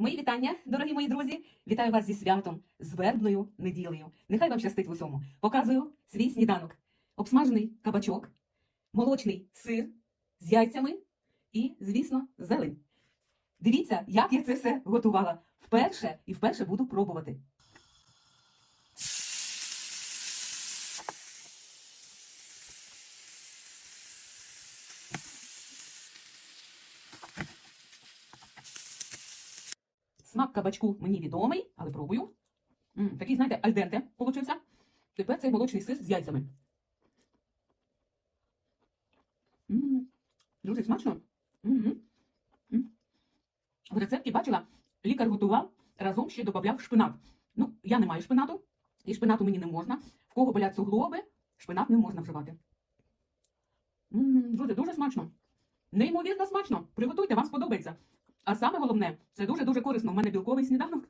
Мої вітання, дорогі мої друзі. Вітаю вас зі святом, з вербною неділею. Нехай вам щастить в усьому. Показую свій сніданок. Обсмажений кабачок, молочний сир з яйцями і, звісно, зелень. Дивіться, як я це все готувала. Вперше і вперше буду пробувати. Смак кабачку мені відомий, але пробую. М, такий, знаєте, альденте получився. Тепер цей молочний сир з яйцями. М, Дуже смачно. М, м. В рецепті бачила, лікар готував, разом ще додавав шпинат. Ну, я не маю шпинату, і шпинату мені не можна. В кого болять суглоби, шпинат не можна вживати. М, Дуже, дуже смачно. Неймовірно смачно. Приготуйте, вам сподобається. А саме головне, це дуже-дуже корисно. У мене білковий сніданок.